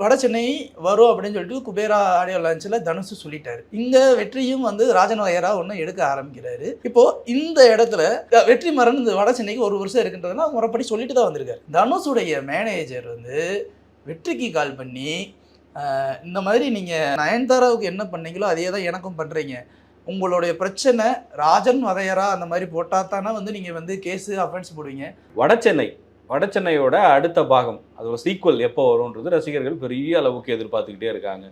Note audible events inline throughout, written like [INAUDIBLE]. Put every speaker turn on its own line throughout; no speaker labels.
வட சென்னை வரும் அப்படின்னு சொல்லிட்டு குபேரா ஆடியோ லான்ச்சில் தனுஷு சொல்லிட்டாரு. இங்க வெற்றியும் வந்து ராஜன் வயரா ஒன்று எடுக்க ஆரம்பிக்கிறாரு. இப்போ இந்த இடத்துல வெற்றி மரன் இந்த வட சென்னைக்கு ஒரு வருஷம் இருக்குன்றதுனா முறைப்படி சொல்லிட்டு தான் வந்திருக்காரு. தனுஷுடைய மேனேஜர் வந்து வெற்றிக்கு கால் பண்ணி இந்த மாதிரி நீங்கள் நயன்தாராவுக்கு என்ன பண்ணீங்களோ அதே தான் எனக்கும் பண்ணுறீங்க உங்களுடைய பிரச்சனை ராஜன் வதையரா அந்த மாதிரி போட்டால் தானே வந்து நீங்கள் வந்து கேஸு அஃபென்ஸ் போடுவீங்க.
வடசென்னை வடச்சென்னையோட அடுத்த பாகம் அது ஒரு சீக்வல் எப்போ வரும்ன்றது ரசிகர்கள் பெரிய அளவுக்கு எதிர்பார்த்துக்கிட்டே இருக்காங்க.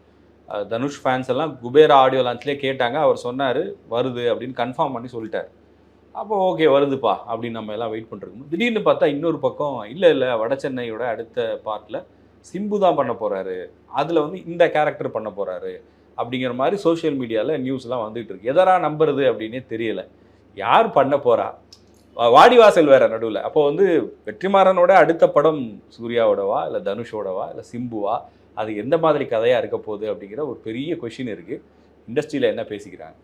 தனுஷ் ஃபேன்ஸ் எல்லாம் குபேரா ஆடியோ லான்ச்லேயே கேட்டாங்க. அவர் சொன்னார் வருது அப்படின்னு கன்ஃபார்ம் பண்ணி சொல்லிட்டார். அப்போ ஓகே வருதுப்பா அப்படின்னு நம்ம எல்லாம் வெயிட் பண்ணிருக்கோம் திடீர்னு பார்த்தா இன்னொரு பக்கம் இல்லை இல்லை வடசென்னையோட அடுத்த பார்ட்டில் சிம்பு தான் பண்ண போகிறாரு அதில் வந்து இந்த கேரக்டர் பண்ண போகிறாரு அப்படிங்கிற மாதிரி சோஷியல் மீடியாவில் நியூஸ்லாம் வந்துகிட்டு இருக்கு. எதரா நம்புறது அப்படின்னே தெரியல. யார் பண்ண போகிறா வாடிவாசல் வேற நடுவில். அப்போ வந்து வெற்றிமாறனோட அடுத்த படம் சூர்யாவோடவா இல்லை தனுஷோடவா இல்லை சிம்புவா? அது எந்த மாதிரி கதையாக இருக்க போகுது அப்படிங்கிற ஒரு பெரிய கொஷின் இருக்குது இண்டஸ்ட்ரியில் என்ன பேசிக்கிறாங்க?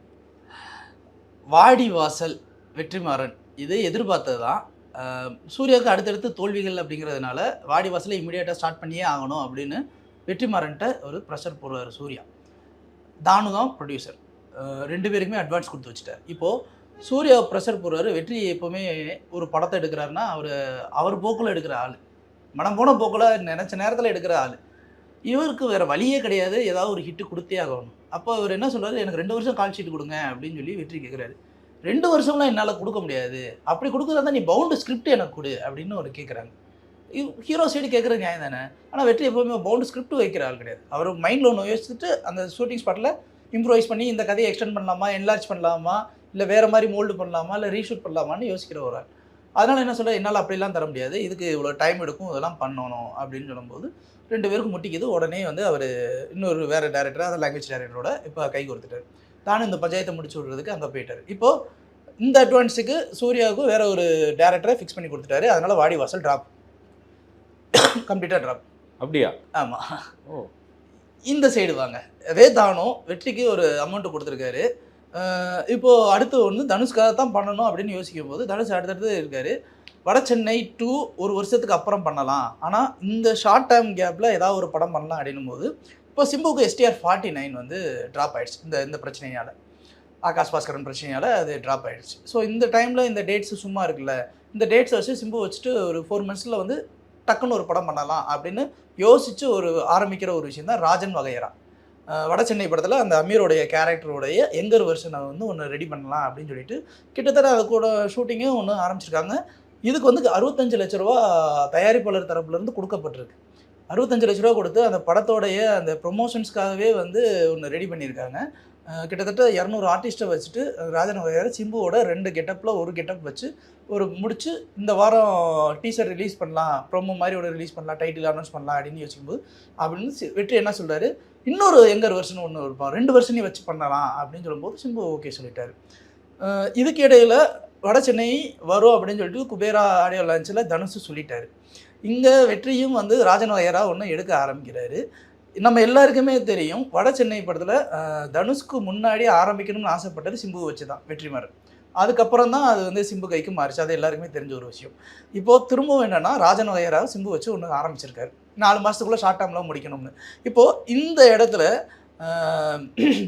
வாடி வாசல் வெற்றிமாறன் இது எதிர்பார்த்தது தான் சூர்யாவுக்கு அடுத்தடுத்து தோல்விகள் அப்படிங்கிறதுனால வாடி வாசலை இமீடியட்டாக ஸ்டார்ட் பண்ணியே ஆகணும் அப்படின்னு வெற்றிமாறன்ட்ட ஒரு ப்ரெஷர் போடுவார் சூர்யா. தானு தான் ப்ரொடியூசர் ரெண்டு பேருக்குமே அட்வான்ஸ் கொடுத்து வச்சுட்டார். இப்போது சூர்யா ப்ரெஷர் போடுறாரு. வெற்றி எப்போவுமே ஒரு படத்தை எடுக்கிறாருன்னா அவர் அவர் போக்கில் எடுக்கிற ஆள். மனம் போன போக்கில் நினச்ச நேரத்தில் எடுக்கிற ஆள். இவருக்கு வேறு வழியே கிடையாது. ஏதாவது ஒரு ஹிட்டு கொடுத்தே ஆகணும். அப்போ அவர் என்ன சொல்கிறாரு எனக்கு ரெண்டு வருஷம் கால் ஷீட் கொடுங்க அப்படின்னு சொல்லி வெற்றி கேட்குறாரு ரெண்டு வருஷம்லாம் என்னால் கொடுக்க முடியாது. அப்படி கொடுக்குறதா நீ பவுண்டு ஸ்கிரிப்ட் எனக்கு கொடு அப்படின்னு அவர் கேட்குறாங்க ஹீரோ சைடு கேட்குற நியாயம் தானே. ஆனால் வெற்றி எப்போவுமே பவுண்டு ஸ்கிரிப்ட் வைக்கிற ஆள் கிடையாது. அவர் மைண்டில் ஒன்று யோசிச்சுட்டு அந்த ஷூட்டிங் ஸ்பாட்டில் இம்ப்ரோவைஸ் பண்ணி இந்த கதையை எக்ஸ்டெண்ட் பண்ணலாமா? என்லார்ஜ் பண்ணலாமா? இல்லை வேறு மாதிரி மோல்டு பண்ணலாமா? இல்லை ரீஷூட் பண்ணலாமான்னு யோசிக்கிற ஒரு ஆள். அதனால் என்ன சொல்ல என்னால் அப்படிலாம் தர முடியாது. இதுக்கு இவ்வளோ டைம் எடுக்கும் இதெல்லாம் பண்ணணும் அப்படின்னு சொல்லும்போது ரெண்டு பேருக்கும் முட்டிக்குது. உடனே வந்து அவர் இன்னொரு வேறு டேரக்டர் அந்த லாங்குவேஜ் டேரக்டரோட இப்போ கை கொடுத்துட்டாரு. தானும் இந்த பஞ்சாயத்தை முடிச்சு விடுறதுக்கு அங்கே போயிட்டார். இப்போது இந்த அட்வான்ஸுக்கு சூர்யாவுக்கும் வேற ஒரு டேரக்டரை ஃபிக்ஸ் பண்ணி கொடுத்துட்டாரு. அதனால வாடி வாசல் ட்ராப் கம்ப்ளீட்டாக ட்ராப்
அப்படியா?
ஆமாம்
ஓ.
இந்த சைடு வாங்க. அதே தானும் வெற்றிக்கு ஒரு அமௌண்ட் கொடுத்துருக்காரு. இப்போது இப்போ அடுத்து வந்து தனுஷ்காக தான் பண்ணணும் அப்படின்னு யோசிக்கும் போது தனுஷ் அடுத்தடுத்து இருக்கார். வட சென்னை டூ ஒரு வருஷத்துக்கு அப்புறம் பண்ணலாம். ஆனால் இந்த ஷார்ட் டைம் கேப்பில் ஏதாவது ஒரு படம் பண்ணலாம் அப்படின்னும் போது இப்போ சிம்புக்கு எஸ்டிஆர் ஃபார்ட்டி நைன் வந்து ட்ராப் ஆகிடுச்சு இந்த இந்த பிரச்சனையால். ஆகாஷ் பாஸ்கரன் பிரச்சனையால் அது ட்ராப் ஆகிடுச்சு ஸோ இந்த டைமில் இந்த டேட்ஸ் சும்மா இருக்குல்ல இந்த டேட்ஸ் வச்சு சிம்பு வச்சுட்டு ஒரு ஃபோர் மந்த்ஸில் வந்து டக்குன்னு ஒரு படம் பண்ணலாம் அப்படின்னு யோசித்து ஒரு ஆரம்பிக்கிற ஒரு விஷயம் தான் ராஜன் வகையரா வட சென்னை படத்தில் அந்த அமீரோடைய கேரக்டருடைய எங்கர் வெர்ஷனை வந்து ஒன்று ரெடி பண்ணலாம் அப்படின்னு சொல்லிட்டு கிட்டத்தட்ட அது கூட ஷூட்டிங்கும் ஒன்று ஆரம்பிச்சிருக்காங்க. இதுக்கு வந்து அறுபத்தஞ்சு லட்ச ரூபா தயாரிப்பாளர் தரப்புலேருந்து கொடுக்கப்பட்டிருக்கு. அறுபத்தஞ்சு லட்ச ரூபா கொடுத்து அந்த படத்தோடைய அந்த ப்ரொமோஷன்ஸ்க்காகவே வந்து ஒன்று ரெடி பண்ணியிருக்காங்க. கிட்டத்தட்ட இரநூறு ஆர்டிஸ்ட்டை வச்சுட்டு ராஜன் வகையார் சிம்புவோட ரெண்டு கெட்டப்பில் ஒரு கெட்டப் வச்சு ஒரு முடிச்சு இந்த வாரம் டீசர் ரிலீஸ் பண்ணலாம் ப்ரொமோ மாதிரி ஒரு ரிலீஸ் பண்ணலாம் டைட்டில் அனௌன்ஸ் பண்ணலாம் அப்படின்னு யோசிக்கும்போது அப்படின்னு சி- வெற்றி என்ன சொல்கிறாரு இன்னொரு எங்கர் வெர்ஷன் ஒன்று இருப்பான் ரெண்டு வெர்ஷனையும் வச்சு பண்ணலாம் அப்படின்னு சொல்லும்போது சிம்பு ஓகே சொல்லிட்டாரு. இதுக்கு இடையில் வட சென்னை வரும் அப்படின்னு சொல்லிட்டு குபேரா ஆடியோ லான்ச்சில் தனுஷ் சொல்லிட்டாரு. இங்கே வெற்றியும் வந்து ராஜன் வயரா ஒன்று எடுக்க ஆரம்பிக்கிறாரு. நம்ம எல்லாருக்குமே தெரியும் வட சென்னை படத்தில் தனுஷ்க்கு முன்னாடி ஆரம்பிக்கணும்னு ஆசைப்பட்டது சிம்பு வச்சு தான் வெற்றிமாறன். அதுக்கப்புறம் தான் அது வந்து சிம்பு கைக்கு மாறிச்சு. அது எல்லாருக்குமே தெரிஞ்ச ஒரு விஷயம். இப்போது திரும்பவும் என்னென்னா ராஜன் வகையரா சிம்பு வச்சு ஒன்று ஆரம்பிச்சிருக்காரு. நாலு மாதத்துக்குள்ளே ஷார்ட் டைமில் முடிக்கணும்னு. இப்போது இந்த இடத்துல வெற்றி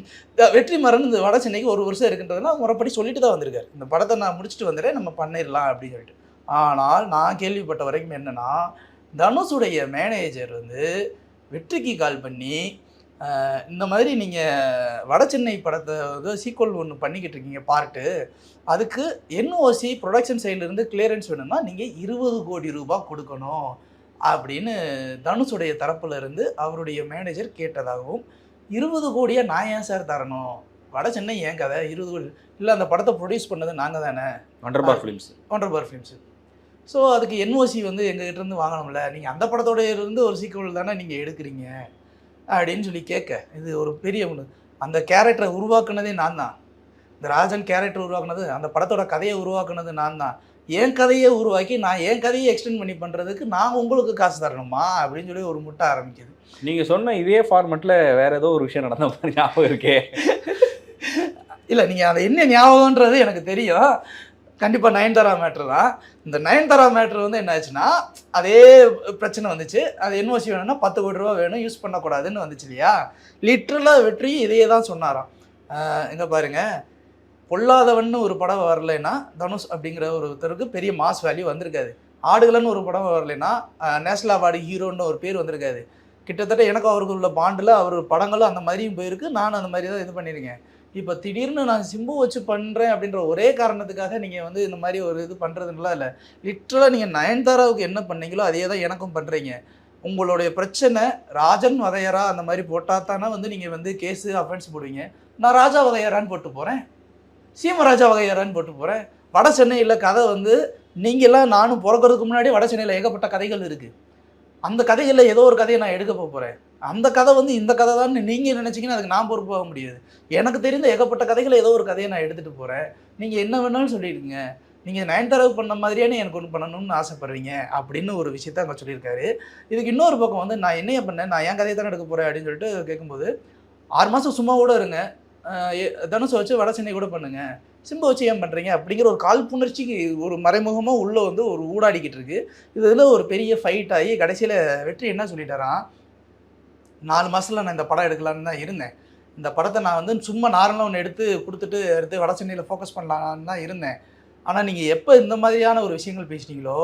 வெற்றிமாறன் இந்த வட சென்னைக்கு ஒரு வருஷம் இருக்குன்றதெல்லாம் முறைப்படி சொல்லிட்டு தான் வந்திருக்காரு. இந்த படத்தை நான் முடிச்சுட்டு வந்துடுறேன் நம்ம பண்ணிடலாம் அப்படின்னு சொல்லிட்டு. ஆனால் நான் கேள்விப்பட்ட வரைக்கும் என்னென்னா தனுஷுடைய மேனேஜர் வந்து வெற்றிக்கு கால் பண்ணி இந்த மாதிரி நீங்கள் வட சென்னை படத்தை வந்து சீக்வல் ஒன்று பண்ணிக்கிட்டு இருக்கீங்க பார்ட்டு. அதுக்கு என்ஓசி ப்ரொடக்ஷன் சைட்லேருந்து கிளியரன்ஸ் வேணும்னா நீங்கள் இருபது கோடி ரூபாய் கொடுக்கணும் அப்படின்னு தனுஷுடைய தரப்புல இருந்து அவருடைய மேனேஜர் கேட்டதாகவும் இருபது கோடியை நான் ஏன் சார் தரணும்? வட சென்னை ஏன் கதை? இருபது கோடி இல்லை அந்த படத்தை ப்ரொடியூஸ் பண்ணது நாங்கள் தானே?
வண்டர்பார் ஃபிலிம்ஸ்
ஒன்றரை பார் ஃபிலிம்ஸு ஸோ அதுக்கு என்ஓசி வந்து எங்ககிட்ட இருந்து வாங்கணும்ல. நீங்கள் அந்த படத்தோட இருந்து ஒரு சீக்வல் தானே நீங்கள் எடுக்கிறீங்க? அப்படின்னு சொல்லி கேட்க இது ஒரு பெரிய ஒன்று அந்த கேரக்டரை உருவாக்குனதே நான் தான். இந்த ராஜன் கேரக்டர் உருவாக்குனது அந்த படத்தோட கதையை உருவாக்குனது நான் தான். என் கதையை உருவாக்கி நான் என் கதையை எக்ஸ்டெண்ட் பண்ணி பண்ணுறதுக்கு நான் உங்களுக்கு காசு தரணுமா? அப்படின்னு சொல்லி ஒரு முட்டை ஆரம்பிக்குது.
நீங்கள் சொன்ன இதே ஃபார்மெட்டில் வேற ஏதோ ஒரு விஷயம் நடந்த மாதிரி ஞாபகம் இருக்கே.
இல்லை நீங்கள் அதை என்ன ஞாபகம்ன்றது எனக்கு தெரியும். கண்டிப்பாக நயன்தாரா மேட்ரு தான். இந்த நயன்தாரா மேட்ரு வந்து என்ன ஆச்சுன்னா அதே பிரச்சனை வந்துச்சு. அது என்ஓசி வேணும்னா பத்து கோடி ரூபா வேணும் யூஸ் பண்ணக்கூடாதுன்னு வந்துச்சு இல்லையா? லிட்ரலாக வெற்றி இதையே தான் சொன்னாராம். எங்கே பாருங்க. பொல்லாதவன்னு ஒரு படம் வரலைன்னா தனுஷ் அப்படிங்கிற ஒருத்தருக்கு பெரிய மாஸ் வேல்யூ வந்திருக்காது. ஆடுகளன்னு ஒரு படம் வரலைன்னா நேஷனல் அவார்டு ஹீரோன்னு ஒரு பேர் வந்திருக்காது. கிட்டத்தட்ட எனக்கு அவருக்கு உள்ள பாண்டில் அவர் படங்களும் அந்த மாதிரியும் போயிருக்கு. நானும் அந்த மாதிரி தான் இது பண்ணியிருக்கேன். இப்போ திடீர்னு நான் சிம்பு வச்சு பண்ணுறேன் அப்படின்ற ஒரே காரணத்துக்காக நீங்கள் வந்து இந்த மாதிரி ஒரு இது பண்ணுறதுலாம் இல்லை. லிட்ரலாக நீங்கள் நயன்தாராவுக்கு என்ன பண்ணீங்களோ அதே தான் எனக்கும் பண்ணுறீங்க உங்களுடைய பிரச்சனை ராஜன் வதையரா அந்த மாதிரி போட்டால் தானே வந்து நீங்கள் வந்து கேஸு அஃபென்ஸ் போடுவீங்க. நான் ராஜா வகையரான்னு போட்டு போகிறேன் சீமராஜா வகையரான்னு போட்டு போகிறேன் வட சென்னையில் கதை வந்து நீங்கள்லாம் நானும் பிறக்கிறதுக்கு முன்னாடி வட சென்னையில் ஏகப்பட்ட கதைகள் இருக்குது அந்த கதைகளில் ஏதோ ஒரு கதையை நான் எடுக்க போகிறேன் அந்த கதை வந்து இந்த கதை தான் நீங்கள் நினச்சிங்கன்னா அதுக்கு நான் பொறுப்பாக முடியாது. எனக்கு தெரிந்த ஏகப்பட்ட கதைகளை ஏதோ ஒரு கதையை நான் எடுத்துகிட்டு போகிறேன் நீங்கள் என்ன வேணாலும் சொல்லிடுங்க. நீங்கள் நயன்தாராவுக்கு பண்ண மாதிரியான எனக்கு ஒன்று பண்ணணும்னு ஆசைப்படுறீங்க அப்படின்னு ஒரு விஷயத்த அங்கே சொல்லியிருக்காரு. இதுக்கு இன்னொரு பக்கம் வந்து நான் என்னைய பண்ணேன்? நான் என் கதையை தானே எடுக்க போகிறேன் அப்படின்னு சொல்லிட்டு கேட்கும்போது ஆறு மாதம் சும்மா கூட இருங்க. தனுசை வச்சு வட சென்னை கூட பண்ணுங்கள் சிம்பு வச்சு ஏன் பண்ணுறீங்க அப்படிங்கிற ஒரு காழ்ப்புணர்ச்சிக்கு ஒரு மறைமுகமாக உள்ளே வந்து ஒரு ஊடாடிக்கிட்டு இருக்கு. இதில் ஒரு பெரிய ஃபைட் ஆகி கடைசியில் வெற்றி என்ன சொல்லிட்டாரான் நாலு மாதத்தில் நான் இந்த படம் எடுக்கலான்னு தான் இருந்தேன். இந்த படத்தை நான் வந்து சும்மா நார்மலாக ஒன்று எடுத்து கொடுத்துட்டு எடுத்து வட சென்னையில் ஃபோக்கஸ் பண்ணலான்னு தான் இருந்தேன். ஆனால் நீங்கள் எப்போ இந்த மாதிரியான ஒரு விஷயங்கள் பேசுனீங்களோ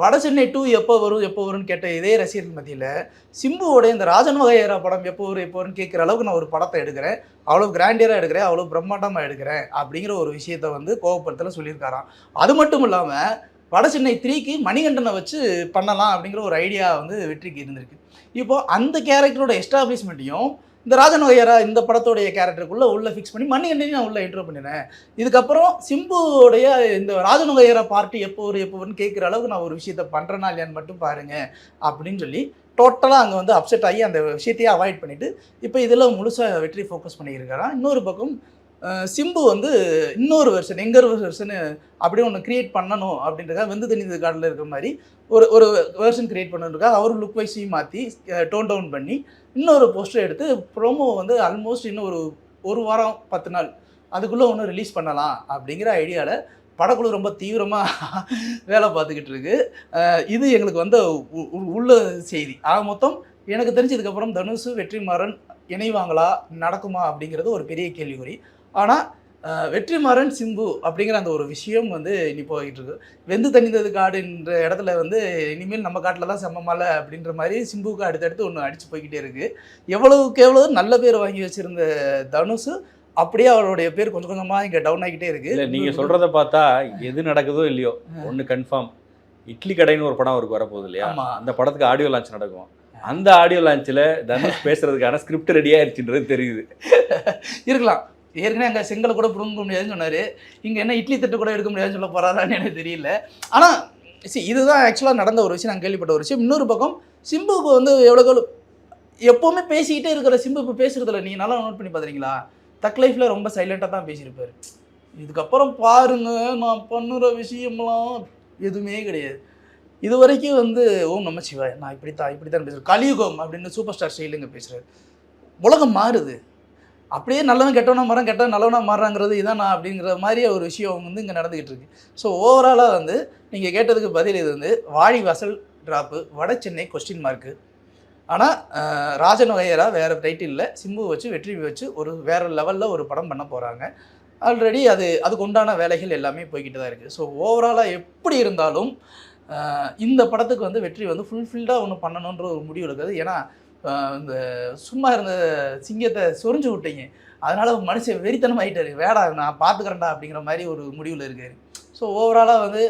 வட சென்னை டூ எப்போ வரும் எப்போ வரும்னு கேட்ட இதே ரசிகர்கள் மத்தியில் சிம்புவோட இந்த ராஜன் வகையரா படம் எப்போ வரும் எப்போ வரும்னு கேட்குற அளவுக்கு நான் ஒரு படத்தை எடுக்கிறேன். அவ்வளோ கிராண்டியராக எடுக்கிறேன் அவ்வளோ பிரம்மாண்டமாக எடுக்கிறேன் அப்படிங்கிற ஒரு விஷயத்த வந்து கோபப்படுத்தல சொல்லியிருக்காராம். அது மட்டும் இல்லாமல் வட சென்னை த்ரீக்கு மணிகண்டனை வச்சு பண்ணலாம் அப்படிங்கிற ஒரு ஐடியா வந்து வெற்றிக்கு இருந்திருக்கு. இப்போது அந்த கேரக்டரோட எஸ்டாப்ளிஷ்மெண்ட்டையும் இந்த ராஜன் வகையரா இந்த படத்தோடைய கேரக்டருக்குள்ளே உள்ளே ஃபிக்ஸ் பண்ணி மணிகண்டனையும் நான் உள்ளே இன்ட்ரோ பண்ணிடுறேன். இதுக்கப்புறம் சிம்புவோடைய இந்த ராஜன் வகையரா பார்ட்டி எப்போ ஒரு எப்போன்னு கேட்குற அளவுக்கு நான் ஒரு விஷயத்த பண்ணுறேனா இல்லையான்னு மட்டும் பாருங்கள் அப்படின்னு சொல்லி டோட்டலாக அங்கே வந்து அப்செட் ஆகி அந்த விஷயத்தையே அவாய்ட் பண்ணிவிட்டு இப்போ இதில் முழுசாக வெற்றி ஃபோக்கஸ் பண்ணியிருக்காராம் இன்னொரு பக்கம் சிம்பு வந்து இன்னொரு வெர்ஷன் எங்கர் வெர்ஷன் அப்படியே ஒன்று க்ரியேட் பண்ணணும் அப்படின்றக்காக வெந்து தண்ணி கார்டில் இருக்கிற மாதிரி ஒரு ஒரு வெர்ஷன் க்ரியேட் பண்ணுறதுக்காக அவர் லுக் வைஸையும் மாற்றி டோன் டவுன் பண்ணி இன்னொரு போஸ்டர் எடுத்து ப்ரோமோ வந்து ஆல்மோஸ்ட் இன்னும் ஒரு ஒரு வாரம் பத்து நாள் அதுக்குள்ளே ஒன்று ரிலீஸ் பண்ணலாம் அப்படிங்கிற ஐடியாவில் படக்குழு ரொம்ப தீவிரமாக [LAUGHS] வேலை பார்த்துக்கிட்டு இருக்கு. இது எங்களுக்கு வந்த உள்ள செய்தி. ஆக மொத்தம் எனக்கு தெரிஞ்சதுக்கப்புறம் தனுஷ் வெற்றிமாறன் இணைவாங்களா நடக்குமா அப்படிங்கிறது ஒரு பெரிய கேள்விக்குறி. ஆனால் வெற்றிமாறன் சிம்பு அப்படிங்கிற அந்த ஒரு விஷயம் வந்து இனி போயிட்டு இருக்கு வெந்து தணிந்தது காடுன்ற இடத்துல வந்து இனிமேல் நம்ம காட்டில் தான் செம்ம மலை அப்படின்ற மாதிரி சிம்புவுக்கு அடுத்தடுத்து ஒன்று அடிச்சு போய்கிட்டே இருக்கு. எவ்வளவுக்கு எவ்வளவு நல்ல பேர் வாங்கி வச்சிருந்த தனுஷ் அப்படியே அவருடைய பேர் கொஞ்சம் கொஞ்சமாக இங்கே டவுன் ஆகிட்டே இருக்கு.
இல்ல நீங்க சொல்றத பார்த்தா எது நடக்குதோ இல்லையோ ஒண்ணு கன்ஃபார்ம் இட்லி கடைன்னு ஒரு படம் அவருக்கு வரப்போகுது இல்லையா. அந்த படத்துக்கு ஆடியோ லான்ச் நடக்கும். அந்த ஆடியோ லான்ச்ல தனுஷ் பேசுறதுக்கான ஸ்கிரிப்ட் ரெடி ஆயிருச்சுன்றது தெரியுது.
இருக்கலாம். ஏற்கனவே அங்கே செங்கலை கூட புடுங்க முடியாதுன்னு சொன்னார். இங்கே என்ன இட்லி தட்டு கூட எடுக்க முடியாதுன்னு சொல்ல போகிறாரான்னு எனக்கு தெரியல. ஆனால் சி இதுதான் ஆக்சுவலாக நடந்த ஒரு விஷயம் நான் கேள்விப்பட்ட ஒரு விஷயம். இன்னொரு பக்கம் சிம்புக்கு வந்து எவ்வளோ எப்போவுமே பேசிக்கிட்டே இருக்கிற சிம்பு இப்போ பேசுறதில்ல. நீங்கள் நல்லா நோட் பண்ணி பார்த்துறீங்களா தக் லைஃப்பில் ரொம்ப சைலண்ட்டாக தான் பேசியிருப்பாரு. இதுக்கப்புறம் பாருங்க நான் பண்ணுற விஷயம்லாம் எதுவுமே கிடையாது. இது வரைக்கும் வந்து ஓம் நம்ம சிவாய் நான் இப்படி தான் இப்படி தான் பேசுகிறேன் கலியுகம் அப்படின்னு சூப்பர் ஸ்டார் ஸ்டைலுங்க பேசுகிறேன் உலகம் மாறுது. அப்படியே நல்லவன் கெட்டவனா மாறான் கெட்டவன் நல்லவனா மாறுறாங்கிறது இதான் நான் அப்படிங்கிற மாதிரி ஒரு விஷயம் வந்து இங்கே நடந்துகிட்டு இருக்கு. ஸோ ஓவராலாக வந்து நீங்கள் கேட்டதுக்கு பதில் இது வந்து வாழி வாசல் ட்ராப்பு வட சென்னை கொஸ்டின் மார்க்கு ஆனால் ராஜன் வகையரா வேறு டைட்டிலில் சிம்பு வச்சு வெற்றி வச்சு ஒரு வேறு லெவலில் ஒரு படம் பண்ண போகிறாங்க ஆல்ரெடி அது அதுக்கு உண்டான வேலைகள் எல்லாமே போய்கிட்டு தான் இருக்குது ஸோ ஓவராலாக எப்படி இருந்தாலும் இந்த படத்துக்கு வந்து வெற்றி வந்து ஃபுல்ஃபில்டாக ஒன்று பண்ணணுன்ற ஒரு முடிவு இருக்குது ஏன்னா இந்த சும்மா இருந்த சிங்கத்தை சொரிஞ்சு விட்டீங்க. அதனால் மனுஷன் வெறித்தனம் ஆகிட்டாரு வேடா நான் பார்த்துக்கிறேன்டா அப்படிங்கிற மாதிரி ஒரு முடிவில் இருக்காரு. ஸோ ஓவராலாக வந்து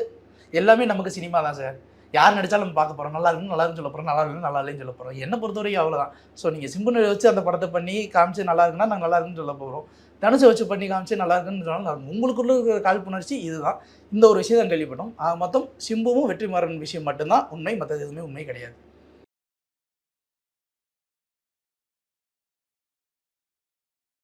எல்லாமே நமக்கு சினிமா தான் சார். யார் நடித்தாலும் நம்ம பார்க்க போகிறோம் நல்லா இருக்குன்னு நல்லா சொல்ல போகிறோம் நல்லா இருக்குன்னு நல்லா இல்லைன்னு சொல்ல போகிறோம் என்னை பொறுத்த வரைக்கும் அவ்வளோதான் ஸோ நீங்கள் சிம்புனை வச்சு அந்த படத்தை பண்ணி காமிச்சு நல்லா இருக்குன்னா நாங்கள் நல்லா இருக்குன்னு சொல்ல போகிறோம் தனுஷை வச்சு பண்ணி காமிச்சு நல்லா இருக்குன்னு சொன்னால் உங்களுக்குள்ள இருக்கிற காழ்ப்புணர்ச்சி இதுதான். இந்த ஒரு விஷயம் தான் கேள்விப்பட்டோம். ஆக மொத்தம் சிம்புவும் வெற்றிமாறன் விஷயம் மட்டும்தான். உண்மை மற்றது எதுவுமே உண்மை கிடையாது.